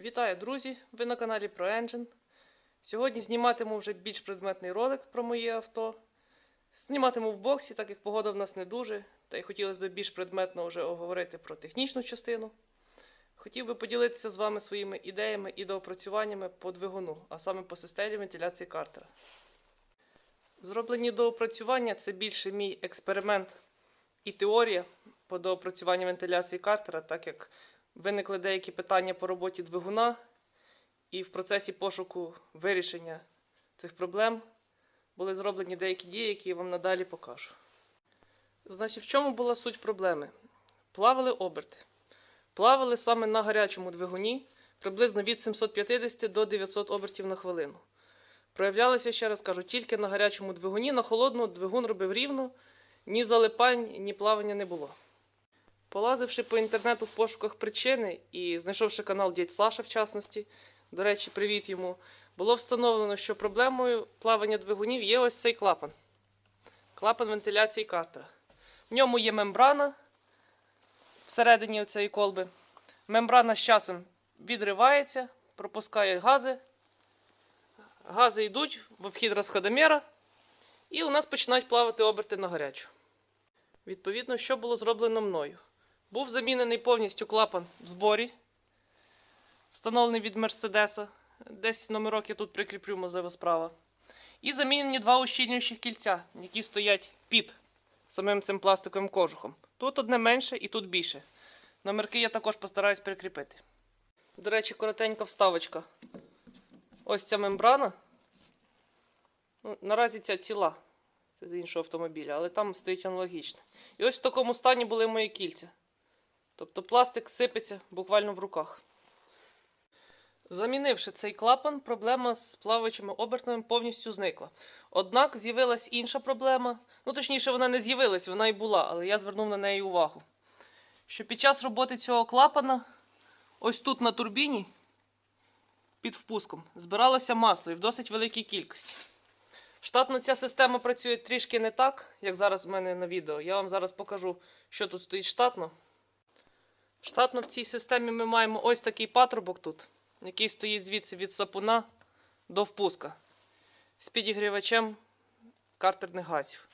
Вітаю, друзі! Ви на каналі ProEngine. Сьогодні зніматиму вже більш предметний ролик про моє авто. Зніматиму в боксі, так як погода в нас не дуже, та й хотілося б більш предметно вже оговорити про технічну частину. Хотів би поділитися з вами своїми ідеями і доопрацюваннями по двигуну, а саме по системі вентиляції картера. Зроблені доопрацювання це більше мій експеримент і теорія по доопрацюванню вентиляції картера, так як виникли деякі питання по роботі двигуна, і в процесі пошуку вирішення цих проблем були зроблені деякі дії, які я вам надалі покажу. Значить, в чому була суть проблеми? Плавали оберти. Плавали саме на гарячому двигуні приблизно від 750 до 900 обертів на хвилину. Проявлялися, ще раз кажу, тільки на гарячому двигуні, на холодному двигун робив рівно, ні залипань, ні плавання не було. Полазивши по інтернету в пошуках причини і знайшовши канал Дядь Саша, в частності, до речі, привіт йому, було встановлено, що проблемою плавання двигунів є ось цей клапан. Клапан вентиляції картера. В ньому є мембрана всередині цієї колби. Мембрана з часом відривається, пропускає гази. Гази йдуть в обхід розходоміра, і у нас починають плавати оберти на гарячу. Відповідно, що було зроблено мною. Був замінений повністю клапан в зборі, встановлений від Мерседеса. Десь номерок я тут прикріплю, можливо, справа. І замінені два ущільнюючих кільця, які стоять під самим цим пластиковим кожухом. Тут одне менше і тут більше. Номерки я також постараюсь прикріпити. До речі, коротенька вставочка. Ось ця мембрана. Ну, наразі ця ціла. Це з іншого автомобіля, але там стоїть аналогічно. І ось в такому стані були мої кільця. Тобто пластик сипеться буквально в руках. Замінивши цей клапан, проблема з плаваючими обертами повністю зникла. Однак з'явилась інша проблема. Ну, точніше, вона не з'явилась, вона і була, але я звернув на неї увагу. Що під час роботи цього клапана, ось тут на турбіні, під впуском, збиралося масло і в досить великій кількості. Штатно ця система працює трішки не так, як зараз в мене на відео. Я вам зараз покажу, що тут стоїть штатно. Штатно в цій системі ми маємо ось такий патрубок тут, який стоїть звідси від сапуна до впуска з підігрівачем картерних газів.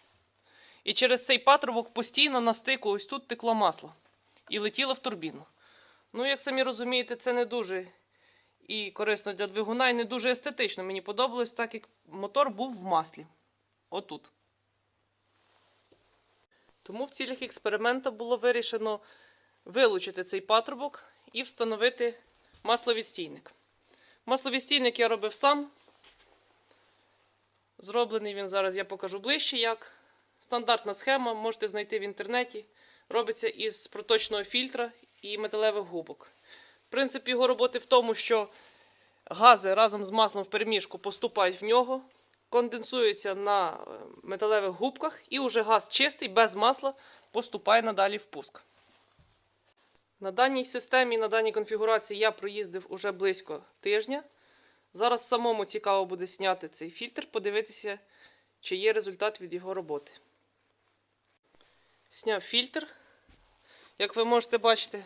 І через цей патрубок постійно на стику ось тут текло масло і летіло в турбіну. Ну, як самі розумієте, це не дуже і корисно для двигуна, і не дуже естетично. Мені подобалось, так як мотор був в маслі. Отут. Тому в цілях експерименту було вирішено вилучити цей патрубок і встановити масловідстійник. Масловідстійник я робив сам. Зроблений він зараз я покажу ближче як. Стандартна схема, можете знайти в інтернеті. Робиться із проточного фільтра і металевих губок. Принцип його роботи в тому, що гази разом з маслом в переміжку поступають в нього, конденсуються на е, металевих губках, і вже газ чистий, без масла, поступає надалі в пуск. На даній системі, на даній конфігурації я проїздив уже близько тижня. Зараз самому цікаво буде зняти цей фільтр, подивитися, чи є результат від його роботи. Сняв фільтр. Як ви можете бачити,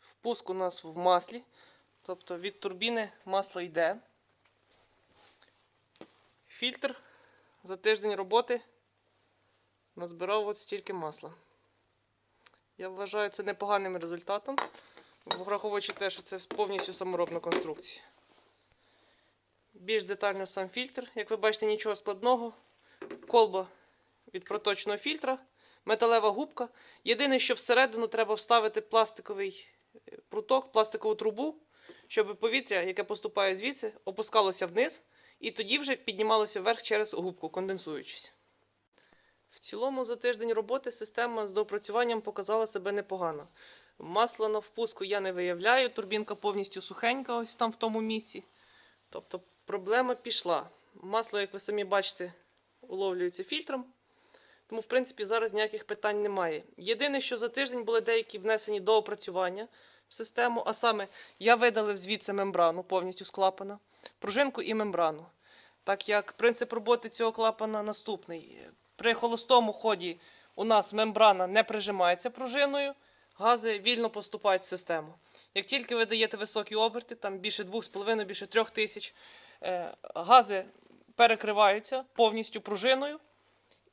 впуск у нас в маслі. Тобто від турбіни масло йде. Фільтр за тиждень роботи назбирав от стільки масла. Я вважаю це непоганим результатом, враховуючи те, що це повністю саморобна конструкція. Більш детально сам фільтр. Як ви бачите, нічого складного. Колба від проточного фільтра, металева губка. Єдине, що всередину треба вставити пластиковий е, пруток, пластикову трубу, щоб повітря, яке поступає звідси, опускалося вниз, і тоді вже піднімалося вверх через губку, конденсуючись. В цілому за тиждень роботи система з доопрацюванням показала себе непогано. Масла на впуску я не виявляю, турбінка повністю сухенька, ось там в тому місці. Тобто проблема пішла. Масло, як ви самі бачите, уловлюється фільтром. Тому, в принципі, зараз ніяких питань немає. Єдине, що за тиждень були деякі внесені доопрацювання в систему, а саме я видалив звідси мембрану повністю з клапана, пружинку і мембрану. Так як принцип роботи цього клапана наступний. При холостому ході у нас мембрана не прижимається пружиною, гази вільно поступають в систему. Як тільки ви даєте високі оберти, там більше 2,5, більше 3 тисяч, е, гази перекриваються повністю пружиною,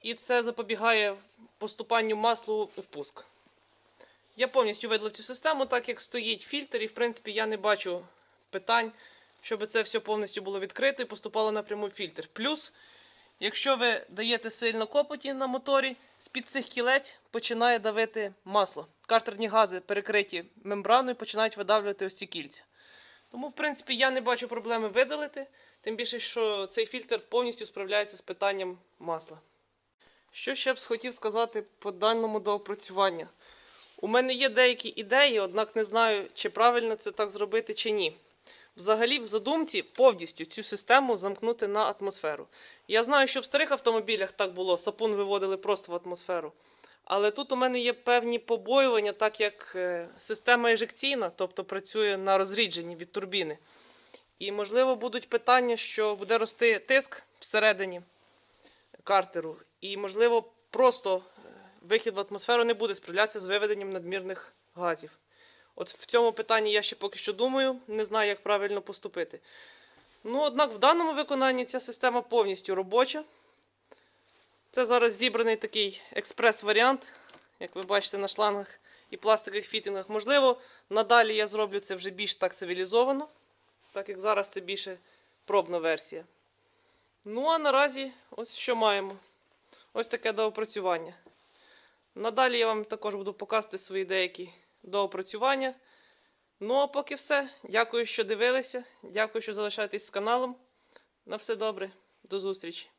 і це запобігає поступанню маслу у впуск. Я повністю видалив цю систему, так як стоїть фільтр, і в принципі я не бачу питань, щоб це все повністю було відкрито і поступало напряму в фільтр. Плюс, якщо ви даєте сильно копоті на моторі, з-під цих кілець починає давити масло. Картерні гази перекриті мембраною починають видавлювати ось ці кільця. Тому, в принципі, я не бачу проблеми видалити, тим більше, що цей фільтр повністю справляється з питанням масла. Що ще б хотів сказати по даному доопрацювання? У мене є деякі ідеї, однак не знаю, чи правильно це так зробити, чи ні. Взагалі, в задумці повністю цю систему замкнути на атмосферу. Я знаю, що в старих автомобілях так було, сапун виводили просто в атмосферу. Але тут у мене є певні побоювання, так як е, система ежекційна, тобто працює на розрідженні від турбіни. І, можливо, будуть питання, що буде рости тиск всередині картеру, і, можливо, просто е, вихід в атмосферу не буде справлятися з виведенням надмірних газів. От в цьому питанні я ще поки що думаю, не знаю, як правильно поступити. Ну, однак в даному виконанні ця система повністю робоча. Це зараз зібраний такий експрес-варіант, як ви бачите на шлангах і пластикових фітингах. Можливо, надалі я зроблю це вже більш так цивілізовано, так як зараз це більше пробна версія. Ну, а наразі ось що маємо. Ось таке доопрацювання. Надалі я вам також буду показувати свої деякі доопрацювання. Ну, а поки все. Дякую, що дивилися. Дякую, що залишаєтесь з каналом. На все добре. До зустрічі.